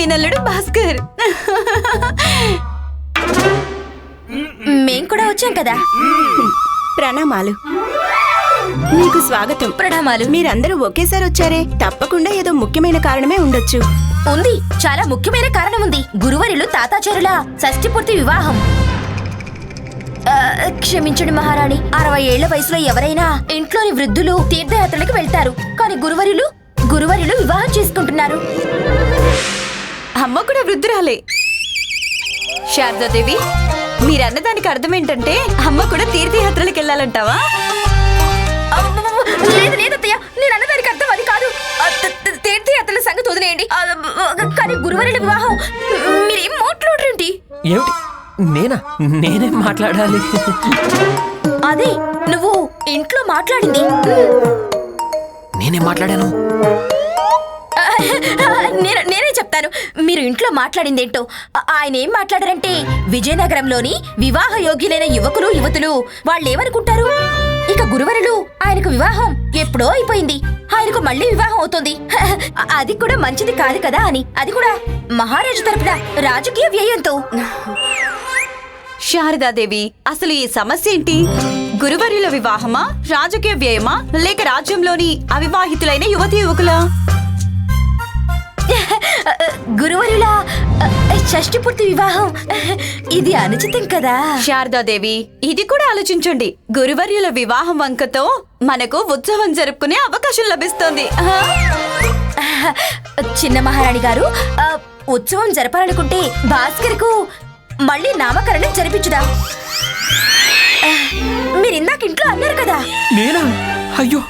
మేనల్లుడు భాస్కర్. మేం కూడా వచ్చాం కదా. ప్రణామాలు. నీకు స్వాగతం. ప్రణామాలు. మీరందరూ ఒకేసారి వచ్చారే తప్పకుండా ఏదో ముఖ్యమైన కారణమే ఉండొచ్చు. ఉంది చాలా ముఖ్యమైన కారణం ఉంది. గురువరులు తాతాచారుల షష్ఠి పూర్తి వివాహం క్షమించండి మహారాణి. అరవై ఏళ్ళ వయసులో ఎవరైనా ఇంట్లోని వృద్ధులు తీర్థయాత్రలకు వెళ్తారు. కానీ గురువరులు గురువరులు వివాహం చేసుకుంటున్నారు. అమ్మ కూడా వృద్ధురాలే. శారదాదేవి మీరన్న దానికి అర్థం ఏంటంటే అమ్మ కూడా తీర్థయాత్రలకు వెళ్ళాలంటావా! లేదు లేదు అత్తయ్య నేను అన్నదానికి అర్థం అది కాదు. తీర్థయాత్రల సంగతి వదిలేయండి. కానీ గురువరుల వివాహం మీరేం మాట్లాడరేంటి ఏమిటి? నేనా? నేనేం మాట్లాడాలి. అదే నువ్వు ఇంట్లో మాట్లాడింది. నేనేం మాట్లాడాను? నేను నేనే చెప్తాను. మీరు ఇంట్లో మాట్లాడిందేంటో? ఆయన ఏం మాట్లాడారంటే విజయనగరంలోని వివాహ యోగ్యులైన యువకులు యువతులు వాళ్ళేమనుకుంటారు? ఇక గురువరులు ఆయనకు వివాహం ఎప్పుడో అయిపోయింది. ఆయనకు మళ్ళీ వివాహం అవుతుంది. అది కూడా మంచిది కాదు కదా అని. అది కూడా మహారాజు తరపున రాజకీయ వ్యయంతో. శారదాదేవి అసలు ఈ సమస్య ఏంటి? గురువర్యుల వివాహమా రాజకీయ వ్యయమా లేక రాజ్యంలోని అవివాహితులైన యువతి యువకులా? గురువరుల షష్టి పూర్తి వివాహం. ఇది అనుచితం కదా. శారదాదేవి ఇది కూడా ఆలోచించండి. గురువర్యుల వివాహం వంకతో మనకు ఉత్సవం జరుపుకునే అవకాశం లభిస్తోంది? చిన్న మహారాణి గారు ఉత్సవం జరపాలనుకుంటే భాస్కర్కు మళ్ళీ నామకరణం జరిపించుదా. మీరు ఇందాక ఇంట్లో అన్నారు కదా. నేనా? అయ్యో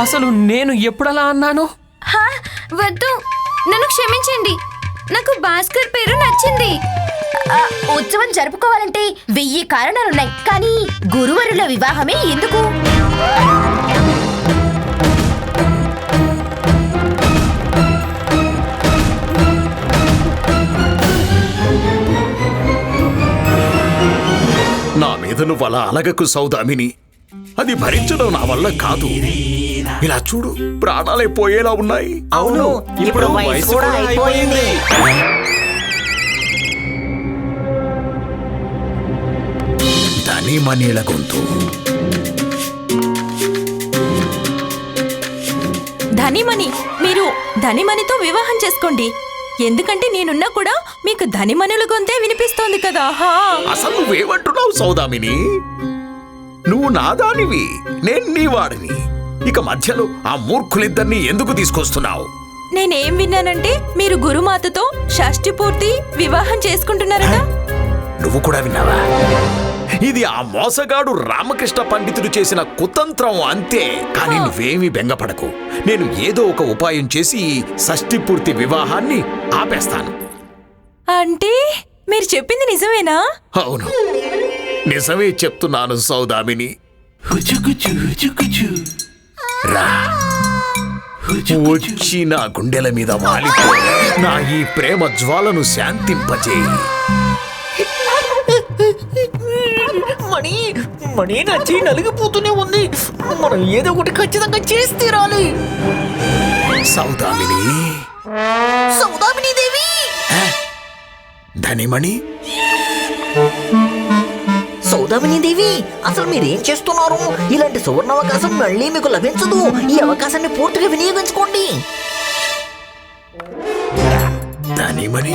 అసలు నేను ఎప్పుడలా అన్నాను? హా, వద్దు. నన్ను క్షమించండి. నాకు భాస్కర్ పేరు నచ్చింది. ఉత్సవం జరుపుకోవాలంటే వెయ్యి కారణాలున్నాయి. కానీ గురువరుల వివాహమే ఎందుకు? నా మీద నువ్వు అలా అలగకు సౌదామిని. అది భరించడం నా వల్ల కాదు. ఇలా చూడు ప్రాణాలే పోయేలా ఉన్నాయి. అవును ఇప్పుడు వయసు కూడా అయిపోయింది. ధనిమణిల గొంతు. ధనిమణి మీరు ధనిమణితో వివాహం చేసుకోండి. ఎందుకంటే నేనున్నా కూడా మీకు ధనిమణుల గొంతే వినిపిస్తోంది కదా హా. అసలు నువ్వేమంటున్నావు సౌదామిని? నువ్వు నాదానివి నేను నీ వాడిని. ఇక మధ్యలో ఆ మూర్ఖులిద్దరిని ఎందుకు తీసుకొస్తున్నావు? నేనేం విన్నానంటే మీరు గురుమాతతో షష్ఠి పూర్తి వివాహం చేసుకుంటున్నారట. నువ్వు కూడా విన్నావా? ఇది ఆ మోసగాడు రామకృష్ణ పండితుడు చేసిన కుతంత్రం అంతే. కానీ నువ్వేమీ బెంగపడకు. నేను ఏదో ఒక ఉపాయం చేసి ఈ షష్ఠి పూర్తి వివాహాన్ని ఆపేస్తాను. అంటే మీరు చెప్పింది నిజమేనా? అవును. నిజమే చెప్తున్నాను సౌదామిని. రా. వచ్చి నా గుండెల మీద వాలిపో నా ఈ ప్రేమ జ్వాలను శాంతింపజేయి. మణి మణి నచ్చి నలిగిపోతూనే ఉంది. మనం ఏదో ఒకటి ఖచ్చితంగా చేసి తీరాలి. సౌదామిని. సౌదామిని దేవి! ధనిమణి? గోదావిని దేవి అసలు మీరేం చేస్తున్నారు? ఇలాంటి సువర్ణ అవకాశం మళ్ళీ మీకు లభించదు. ఈ అవకాశాన్ని పూర్తిగా వినియోగించుకోండి. ధనిమణి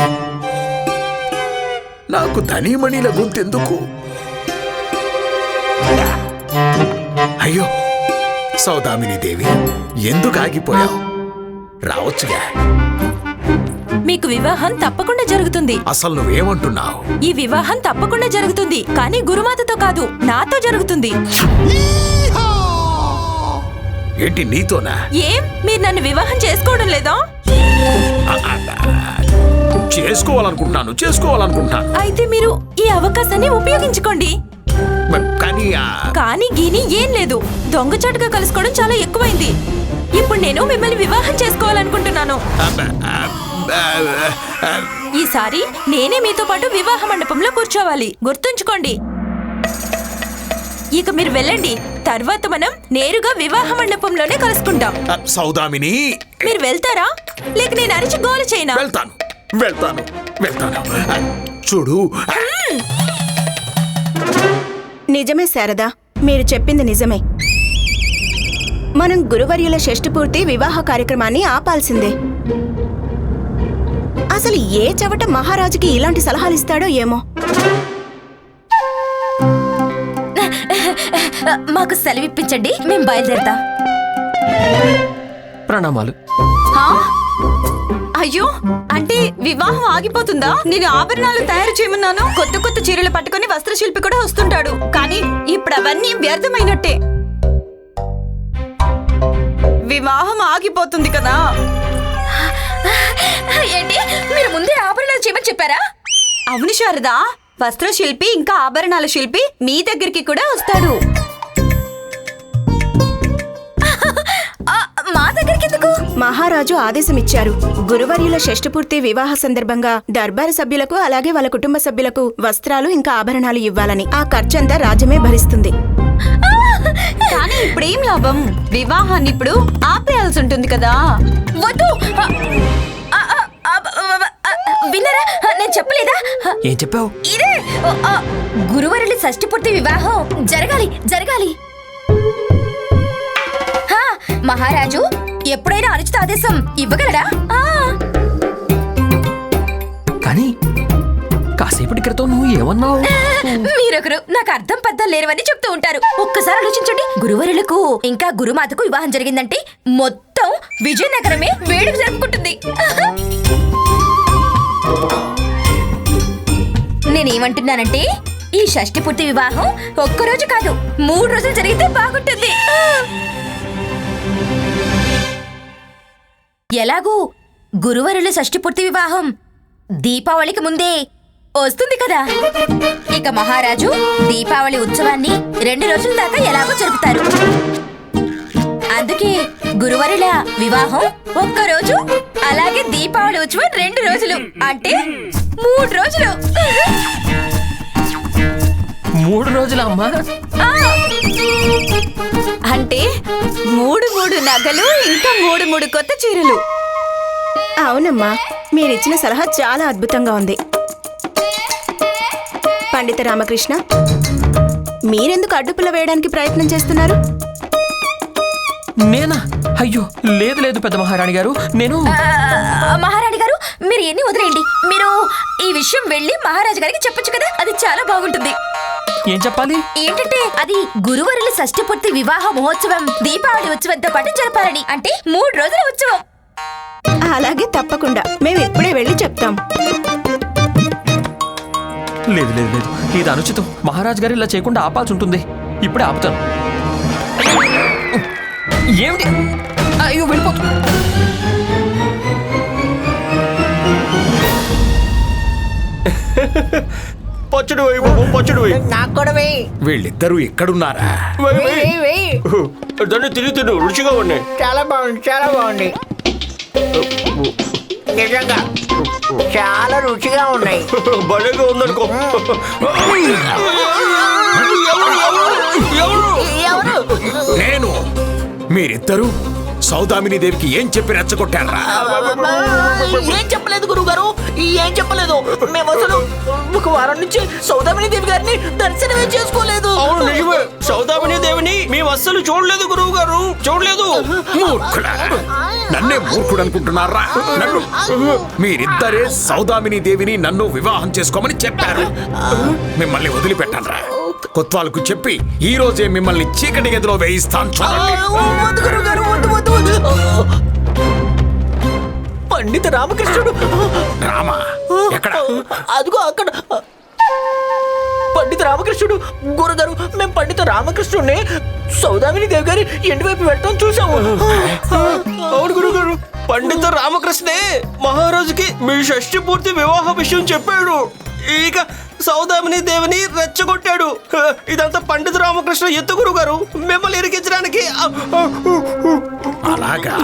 నాకు ధనిమణిల గొంతెందుకు అయ్యో సౌదామిని దేవి ఎందుకు ఆగిపోయావు? రావచ్చుగా. మీకు వివాహం తప్పకుండా జరుగుతుంది. అసలు నువ్వేమంటున్నావు? ఈ వివాహం తప్పకుండా జరుగుతుంది. కానీ గురుమాతతో కాదు నాతో జరుగుతుంది. ఏంటి నీతోనా? ఏం? మీరు నన్ను వివాహం చేసుకోవడం లేదా? చేసుకోవాలనుకుంటున్నాను చేసుకోవాలనుకుంటున్నాను. అయితే మీరు ఈ అవకాశాన్ని ఉపయోగించుకోండి. కానీ కానీ గీని ఏం లేదు. దొంగచాటుగా కలుసుకోవడం చాలా ఎక్కువైంది. ఇప్పుడు నేను మిమ్మల్ని వివాహం చేసుకోవాలనుకుంటున్నాను. ఆ, ఈసారి నేనే మీతో పాటు వివాహ మండపంలో కూర్చోవాలి. గుర్తుంచుకోండి. ఇక మీరు వెళ్ళండి. తర్వాత మనం నేరుగా వివాహ మండపంలోనే కలుసుకుంటాం. సౌదామిని. మీరు వెళ్తారా? లేక నేను అరిచి గోల చేయనా? వెళ్తాను. వెళ్తాను. వెళ్తాను. చూడు. నిజమే శారదా. మీరు చెప్పింది నిజమే. మనం గురువర్యుల షష్ఠపూర్తి వివాహ కార్యక్రమాన్ని ఆపాల్సిందే. అసలు ఏ చవట మహారాజుకి ఇలాంటి సలహాలు ఇస్తాడో ఏమో? మాకు సెలవిప్పించండి మేము బయలుదేరతాం. ప్రణామాలు? అయ్యో అంటే వివాహం ఆగిపోతుందా? నేను ఆభరణాలు తయారు చేయమన్నాను. కొత్త కొత్త చీరలు పట్టుకొని వస్త్రశిల్పి కూడా వస్తుంటాడు. కానీ ఇప్పుడు అవన్నీ వ్యర్థమైనట్టే. వివాహం ఆగిపోతుంది కదా. ఏంటి? మీరు ముందే ఆభరణాలు చేయమని చెప్పారా? అవును శారదా వస్త్రశిల్పి ఇంకా ఆభరణాల శిల్పి మీ దగ్గరికి కూడా వస్తాడు. ఆ, మా దగ్గరికి ఎందుకు? మహారాజు ఆదేశమిచ్చారు గురువర్యుల షష్ఠపూర్తి వివాహ సందర్భంగా దర్బారు సభ్యులకు అలాగే వాళ్ళ కుటుంబ సభ్యులకు వస్త్రాలు ఇంకా ఆభరణాలు ఇవ్వాలని. ఆ ఖర్చంతా రాజ్యమే భరిస్తుంది. కానీ ఇప్పుడేం లాభం? వివాహాన్ని ఇప్పుడు ఆపేయాల్సి ఉంటుంది కదా. వద్దు! విన్నారా? నేను చెప్పలేదా? ఏం చెప్పావు? ఇదే! ఆ, గురువరుడి షష్ఠపూర్తి వివాహం జరగాలి జరగాలి. హా, మహారాజు ఎప్పుడైనా అనుచిత ఆదేశం ఇవ్వగలడా ఆ, కానీ కాసేపటి క్రితం నువ్వు ఏమన్నావు? మీరొకరు నాకు అర్థం పద్ధం లేరవని చెప్తూ ఉంటారు. ఒక్కసారి ఆలోచించండి. గురువరులకు ఇంకా గురుమాతకు వివాహం జరిగిందంటే మొత్తం విజయనగరమే వేడుక జరుపుకుంటుంది. నేనేమంటున్నానంటే ఈ షష్టి పూర్తి వివాహం ఒక్కరోజు కాదు మూడు రోజులు జరిగితే బాగుంటుంది. ఎలాగూ గురువరుల షష్ఠి పూర్తి వివాహం దీపావళికి ముందే వస్తుంది కదా. ఇక మహారాజు దీపావళి ఉత్సవాన్ని రెండు రోజుల దాకా ఎలాగో జరుపుతారు. అందుకే గురువరుల వివాహం ఒక్క రోజు అలాగే దీపావళి ఉత్సవం రెండు రోజులు అంటే మూడు రోజులు. మూడు రోజుల అమ్మా? అంటే మూడు మూడు నగలు ఇంకా మూడు మూడు కొత్త చీరలు. అవునమ్మా మీరిచ్చిన సలహా చాలా అద్భుతంగా ఉంది. పండిత రామకృష్ణ మీరెందుకు అడ్డుపుల్ల వేయడానికి ప్రయత్నం చేస్తున్నారు? నేనా? అయ్యో లేదు లేదు పెద్ద మహారాణి గారు. నేను మహారాణి గారు మీరు ఎన్ని వదిలేయండి. మీరు ఈ విషయం వెళ్ళి మహారాజు గారికి చెప్పొచ్చు కదా? అది చాలా బాగుంటుంది. ఏం చెప్పాలి? ఏంటంటే అది గురువరుల షష్ఠి పూర్తి వివాహ మహోత్సవం దీపావళి ఉత్సవంతో పాటు జరపాలని. అంటే మూడు రోజుల ఉత్సవం. అలాగే తప్పకుండా. మేము ఇప్పుడే వెళ్ళి చెప్తాం. లేదు లేదు లేదు. ఇది అనుచితం. మహారాజ్ గారు ఇలా చేయకుండా ఆపాల్సి ఉంటుంది. ఇప్పుడే ఆపుతాను. ఏమిటి? అయ్యో వెళ్ళిపోతు. పచ్చడి వేయి బాబు పచ్చడి వేయి. నాకు కూడా వెయ్యి వీళ్ళిద్దరూ ఎక్కడున్నారా? వేయి, వేయి. దాన్ని తిని తిను రుచిగా ఉన్నాయి. చాలా బాగుంది చాలా బాగుంది. నిజంగా. చాలా రుచిగా ఉన్నాయి. భలేగా ఉందనుకో. ఎవరు? ఎవరు? ఎవరు నేను మీరిద్దరూ సౌదామిని దేవికి ఏం చెప్పి రెచ్చగొట్టారా ఏం చెప్పలేదు గురువు గారు ఏం చెప్పలేదు? మేము అసలు ఒక వారం నుంచి సౌదామిని దేవి గారిని దర్శనమే చేసుకోలేదు. అవును నిజమే. సౌదామిని దేవిని మేము అస్సలు చూడలేదు గురువు గారు చూడలేదు నన్నే మూర్ఖుడు అనుకుంటున్నారా నన్ను మీరిద్దరే సౌదామిని దేవిని నన్ను వివాహం చేసుకోమని చెప్పారు. మిమ్మల్ని వదిలిపెట్టనరా. కొత్వాలకు చెప్పి ఈ రోజే మిమ్మల్ని చీకటి గదిలో వేయిస్తాను. పండిత రామకృష్ణుడు. రామా ఎక్కడ? అదిగో అక్కడ. పండిత రామకృష్ణుడు గురుగారు మేము పండిత రామకృష్ణుడిని సౌదామిని దేవి గారి ఇంటి వైపు వెళ్ళటం చూసాము అవును గురువు గారు పండిత రామకృష్ణే మహారాజుకి మీ షష్టి పూర్తి వివాహ విషయం చెప్పాడు. ఇక సౌదామిని దేవిని రెచ్చగొట్టాడు. ఇదంతా పండిత రామకృష్ణ ఎత్తు గురువు గారు మిమ్మల్ని ఇరికించడానికి. అలాగా.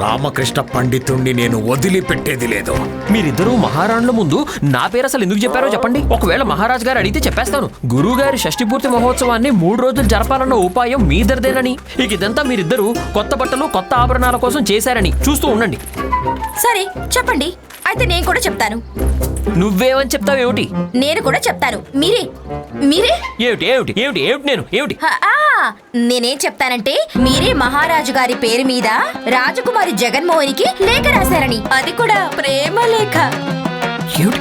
రామకృష్ణ పండితుణ్ణి నేను వదిలిపెట్టేది లేదు. మీరిద్దరూ మహారాణుల ముందు నా పేరు అసలు ఎందుకు చెప్పారో చెప్పండి. ఒకవేళ మహారాజ్ గారు అడిగితే చెప్పేస్తాను. గురువు గారి షష్ఠి పూర్తి మహోత్సవాన్ని మూడు రోజులు జరపాలన్న ఉపాయం మీదరిదేనని. ఇక ఇదంతా మీరిద్దరూ కొత్త బట్టలు కొత్త ఆభరణాల కోసం చేశారని. చూస్తూ ఉండండి. సరే చెప్పండి. అయితే నేను కూడా చెప్తాను. నువ్వేమని చెప్తావు ఏమిటి? నేను కూడా చెప్తాను. మీరే? మీరే? ఏమిటి ఏమిటి ఏమిటి ఏమిటి నేను ఏమిటి? హ, ఆ, నేనేం చెప్తానంటే మీరే మహారాజు గారి పేరు మీద రాజకుమారి జగన్మోహనికి లేఖ రాశారని. అది కూడా ప్రేమ లేఖ. ఏమిటి?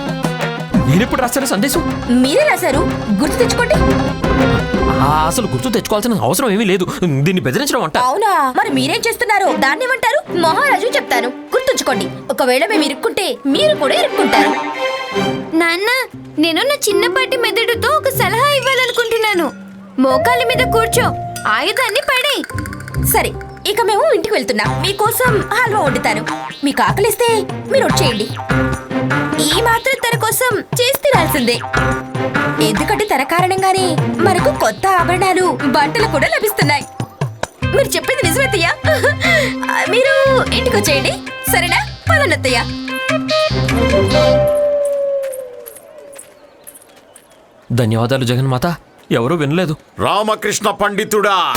నేనెప్పుడు రాశాను సందేశం? మీరే రాశారు? గుర్తు తెచ్చుకోండి. ఆ, అసలు గుర్తు తెచ్చుకోవాల్సిన అవసరం ఏమీ లేదు. దీన్ని బెదిరించడం అంట. అవునా? మరి మీరేం చేస్తున్నారు? దాన్ని ఏమంటారు? మహారాజు చెప్తాను. గుర్తుంచుకోండి. ఒకవేళ మేము ఇరుక్కుంటే మీరు కూడా ఇరుక్కుంటారు. నాన్న నేను నా చిన్నపాటి మెదడుతో ఒక సలహా ఇవ్వాలనుకుంటున్నాను. మోకాలి మీద కూర్చో ఆయుధాన్ని పడేయ్ సరే ఇక మేము ఇంటికి వెళ్తున్నాం. మీకోసం హల్వా వండుతాను మీకు ఆకలిస్తే మీరు వచ్చేయండి ఈ మాత్రం తన కోసం చేసి తినాల్సిందే ఎందుకంటే తన కారణంగానే మనకు కొత్త ఆభరణాలు బట్టలు కూడా లభిస్తున్నాయి. మీరు చెప్పింది నిజమేతయ్యా మీరు ఇంటికి వచ్చేయండి. సరేనా? పదనత్తయ్య ధన్యవాదాలు జగన్మాత. ఎవరూ వినలేదు. రామకృష్ణ పండితుడా!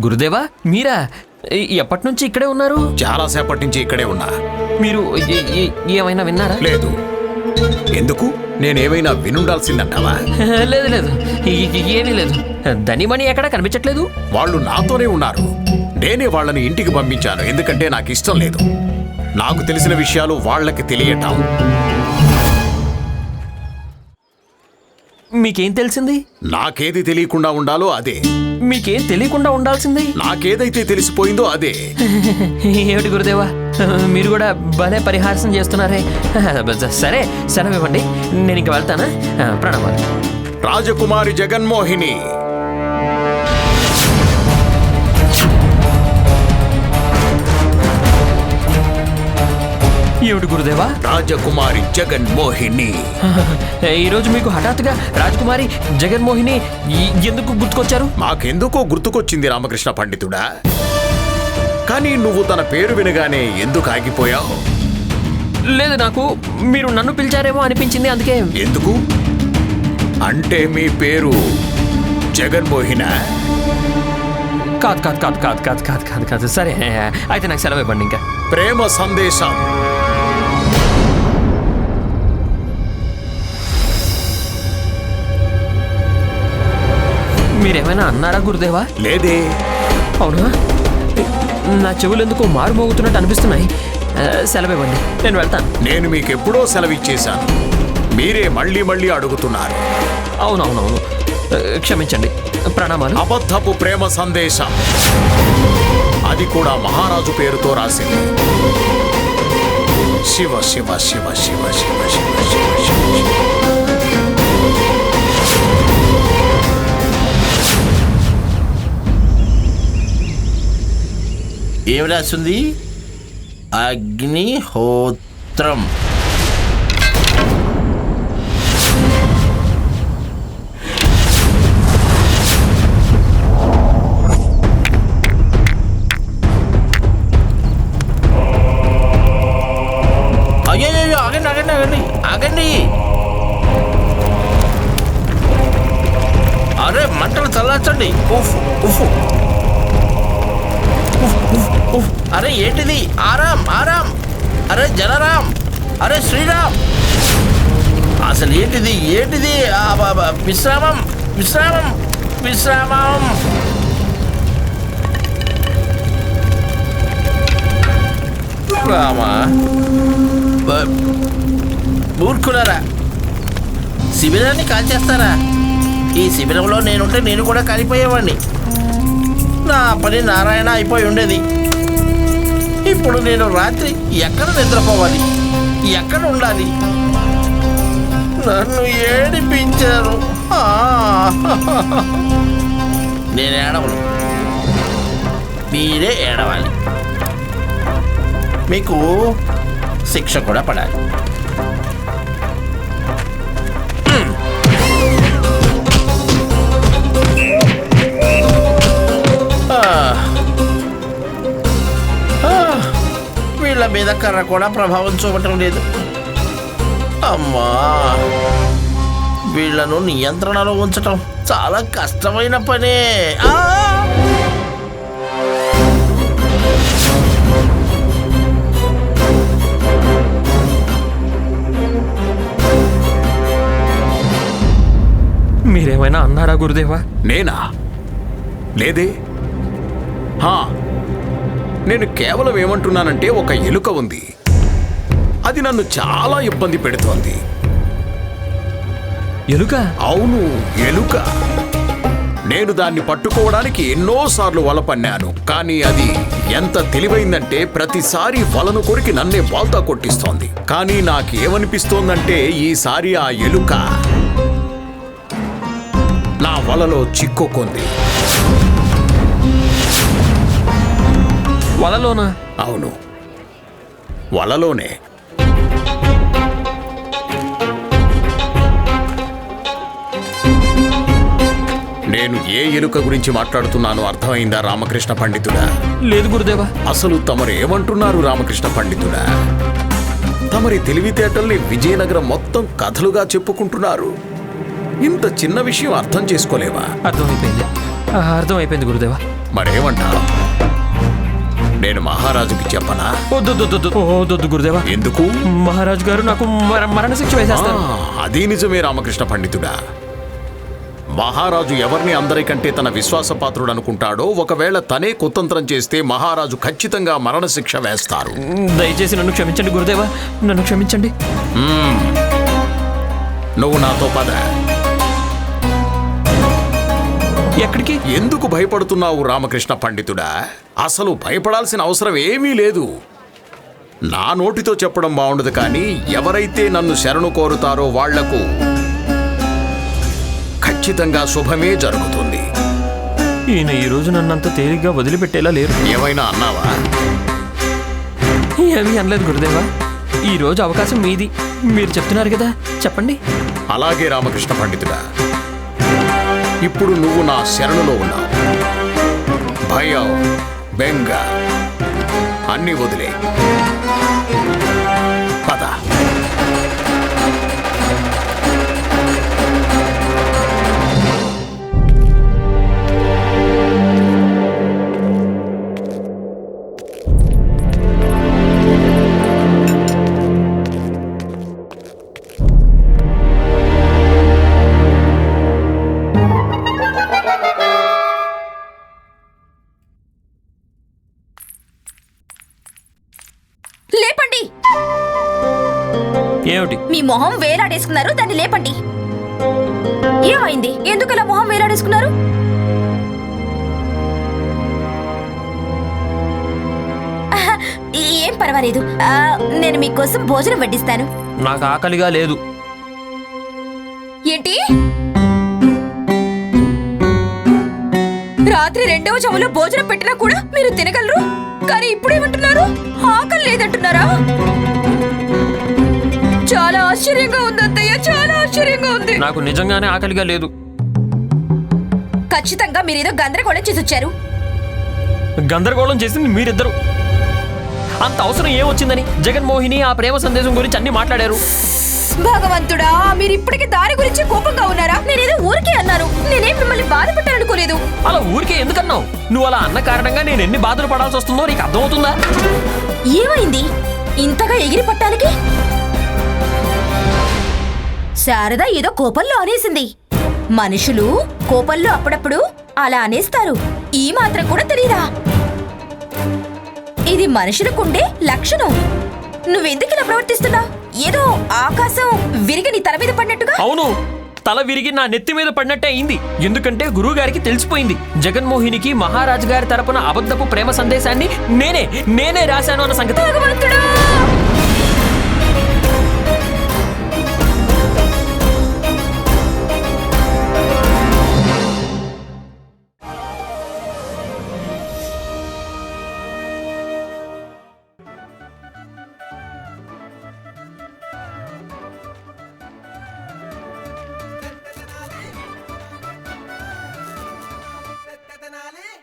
గురుదేవా మీరా? ఎప్పటి నుంచి ఇక్కడే ఉన్నారు? చాలాసేపటి నుంచి ఇక్కడే ఉన్నా. మీరు ఏ- ఏ- ఏమైనా విన్నారా? లేదు. ఎందుకు? నేనేమైనా వినుండాల్సిందంటావా? లేదు లేదు. ఏమీ లేదు. ధనిమణి ఎక్కడా కనిపించట్లేదు? వాళ్ళు నాతోనే ఉన్నారు. నేనే వాళ్ళని ఇంటికి పంపించాను. ఎందుకంటే నాకు ఇష్టం లేదు. నాకు తెలిసిన విషయాలు వాళ్ళకి తెలియటం. మీకేం తెలిసింది? నాకేది తెలియకుండా ఉండాలో అదే. మీకేం తెలియకుండా ఉండాల్సింది? నాకేదైతే తెలిసిపోయిందో అదే. ఏమిటి గురుదేవా? మీరు కూడా భలే పరిహాసం చేస్తున్నారే. సరే సెలవు ఇవ్వండి. నేను ఇంక వెళ్తానా? ప్రణామాలు. రాజకుమారి జగన్మోహిని. ఏమిటి గురుదేవా? రాజకుమారి జగన్మోహిని. ఈరోజు మీకు హఠాత్తుగా రాజకుమారి జగన్మోహిని ఎందుకు గుర్తుకొచ్చారు? మాకెందుకో గుర్తుకొచ్చింది రామకృష్ణ పండితుడా? కానీ నువ్వు తన పేరు వినగానే ఎందుకు ఆగిపోయావు? లేదు నాకు మీరు నన్ను పిలిచారేమో అనిపించింది అందుకే. ఎందుకు? అంటే మీ పేరు జగన్మోహిన కాదు కాదు కాదు కాదు కాదు కాదు కాదు కాదు. సరే అయితే నాకు సెలవు ఇవ్వండి ఇంకా. ప్రేమ సందేశం. మీరేమైనా అన్నారా గురుదేవా? లేదే. అవునా? నా చెవులు ఎందుకో మారు మోగుతున్నట్టు అనిపిస్తున్నాయి. ఆ, సెలవు ఇవ్వండి నేను వెళ్తాను. నేను మీకెప్పుడో సెలవిచ్చేశాను. మీరే మళ్ళీ మళ్ళీ అడుగుతున్నారు. అవునవునవును. క్షమించండి. ప్రణామాలు. అబద్ధపు ప్రేమ సందేశం. అది కూడా మహారాజు పేరుతో రాసింది. శివ శివ శివ శివ శివ. ఏమి రాసింది? అగ్నిహోత్రం. అరే శ్రీరామ్! అసలు ఏంటిది? ఏంటిది? విశ్రామం! విశ్రామం! విశ్రామం! రామా! శిబిరాన్ని కాల్చేస్తారా? ఈ శిబిరంలో నేనుంటే నేను కూడా కాలిపోయేవాడిని నా పని నారాయణ అయిపోయి ఉండేది. ఇప్పుడు నేను రాత్రి ఎక్కడ నిద్రపోవాలి? ఎక్కడ ఉండాలి నన్ను ఏడిపించారు. నేను ఏడవను. మీరే ఏడవాలి. మీకు శిక్ష కూడా పడాలి. కర్ర కూడా ప్రభావం చూపటం లేదు. అమ్మా! వీళ్ళను నియంత్రణలో ఉంచటం చాలా కష్టమైన పనే. ఆ! మీరేమైనా అన్నారా గురుదేవా? నేనా? లేదే? హా నేను కేవలం ఏమంటున్నానంటే ఒక ఎలుక ఉంది. అది నన్ను చాలా ఇబ్బంది పెడుతోంది. ఎలుక? అవును ఎలుక. నేను దాన్ని పట్టుకోవడానికి ఎన్నోసార్లు వల పన్నాను. కానీ అది ఎంత తెలివైందంటే ప్రతిసారి వలను కొరికి నన్నే బాల్తా కొట్టిస్తోంది. కానీ నాకేమనిపిస్తోందంటే ఈసారి ఆ ఎలుక నా వలలో చిక్కుకుంది. వలలోనా? అవును. వలలోనే. నేను ఏ ఎలుక గురించి మాట్లాడుతున్నానో అర్థమైందా రామకృష్ణ పండితుడా? లేదు గురుదేవా. అసలు తమరు ఏమంటున్నారు రామకృష్ణ పండితుడా? తమరి తెలివితేటల్ని విజయనగరం మొత్తం కథలుగా చెప్పుకుంటున్నారు. ఇంత చిన్న విషయం అర్థం చేసుకోలేవా అర్థమైపోయింది. అర్థమైపోయింది గురుదేవా. మరేమంటా నేను మహారాజుకి చెప్పనా? వద్దు వద్దు, వద్దు, వద్దు, వద్దు గురుదేవా. ఎందుకు? మహారాజు గారు నాకు మర మరణశిక్ష వేసేస్తారు. అది నిజమే రామకృష్ణ పండితుడా. మహారాజు ఎవరిని అందరికంటే తన విశ్వాసపాత్రుడు అనుకుంటాడో ఒకవేళ తనే కుతంత్రం చేస్తే మహారాజు ఖచ్చితంగా మరణశిక్ష వేస్తారు. దయచేసి నన్ను క్షమించండి గురుదేవా. నన్ను క్షమించండి. నువ్వు నాతో పద. ఎక్కడికి? ఎందుకు భయపడుతున్నావు రామకృష్ణ పండితుడా? అసలు భయపడాల్సిన అవసరం ఏమీ లేదు. నా నోటితో చెప్పడం బాగుండదు కానీ ఎవరైతే నన్ను శరణు కోరుతారో వాళ్ళకు ఖచ్చితంగా శుభమే జరుగుతుంది. ఈయన ఈ రోజు నన్నంత తేలిగ్గా వదిలిపెట్టేలా లేరు. ఏమైనా అన్నావా? ఏమీ అనలేదు గురుదేవా. ఈ రోజు అవకాశం మీది. మీరు చెప్తున్నారు కదా చెప్పండి. అలాగే రామకృష్ణ పండితుడా. ఇప్పుడు నువ్వు నా శరణులో ఉన్నావు. బెంగ అన్ని వదిలే ఏమిటి? మీ మొహం వేలాడేసుకున్నారు దాన్ని లేపండి. ఏమైంది ఎందుకు ఇలా మొహం వేలాడేసుకున్నారు? ఆహా, ఏం పర్వాలేదు. ఆ, నేను మీకోసం భోజనం వడ్డిస్తాను. నాకు ఆకలిగా లేదు. ఏంటి? రాత్రి రెండవ చెవులో భోజనం పెట్టినా కూడా మీరు తినగలరు? కానీ ఇప్పుడేమంటున్నారు? ఆకలి లేదంటున్నారా? చాలా ఆశ్చర్యంగా ఉంది అత్తయ్య. చాలా ఆశ్చర్యంగా ఉంది. నాకు నిజంగానే ఆకలిగా లేదు. ఖచ్చితంగా మీరేదో గందరగోళం చేసి వచ్చారు గందరగోళం చేసింది మీరిద్దరు. అంత అవసరం ఏమొచ్చిందని జగన్మోహిని ఆ ప్రేమ సందేశం గురించి అన్ని మాట్లాడారు. భగవంతుడా మీరు ఇప్పటికి దారి గురించి కోపంగా ఉన్నారా? నేనేదో ఊరికే అన్నాను. నేనేం మిమ్మల్ని బాధ పెట్టాలనుకోలేదు అలా ఊరికే ఎందుకన్నావు? నువ్వు అలా అన్న కారణంగా నేను ఎన్ని బాధలు పడాల్సి వస్తుందో నీకు అర్థమవుతుందా? ఏమైంది? ఇంతగా ఎగిరి పట్టానికి శారద ఏదో కోపంలో అనేసింది. మనుషులు కోపంలో అప్పుడప్పుడు అలా అనేస్తారు. ఈ మాత్రం కూడా తెలీదా? ఇది మనుషులకుండే లక్షణం. నువ్వెందుకు ఇలా ప్రవర్తిస్తున్నావు? ఏదో ఆకాశం విరిగి నీ తల మీద పడినట్టుగా? అవును తల విరిగి నా నెత్తి మీద పడినట్టే అయింది. ఎందుకంటే గురువు గారికి తెలిసిపోయింది. జగన్మోహినికి మహారాజు గారి తరపున అబద్ధపు ప్రేమ సందేశాన్ని నేనే నేనే రాశాను అన్న సంగతి. భగవంతుడా!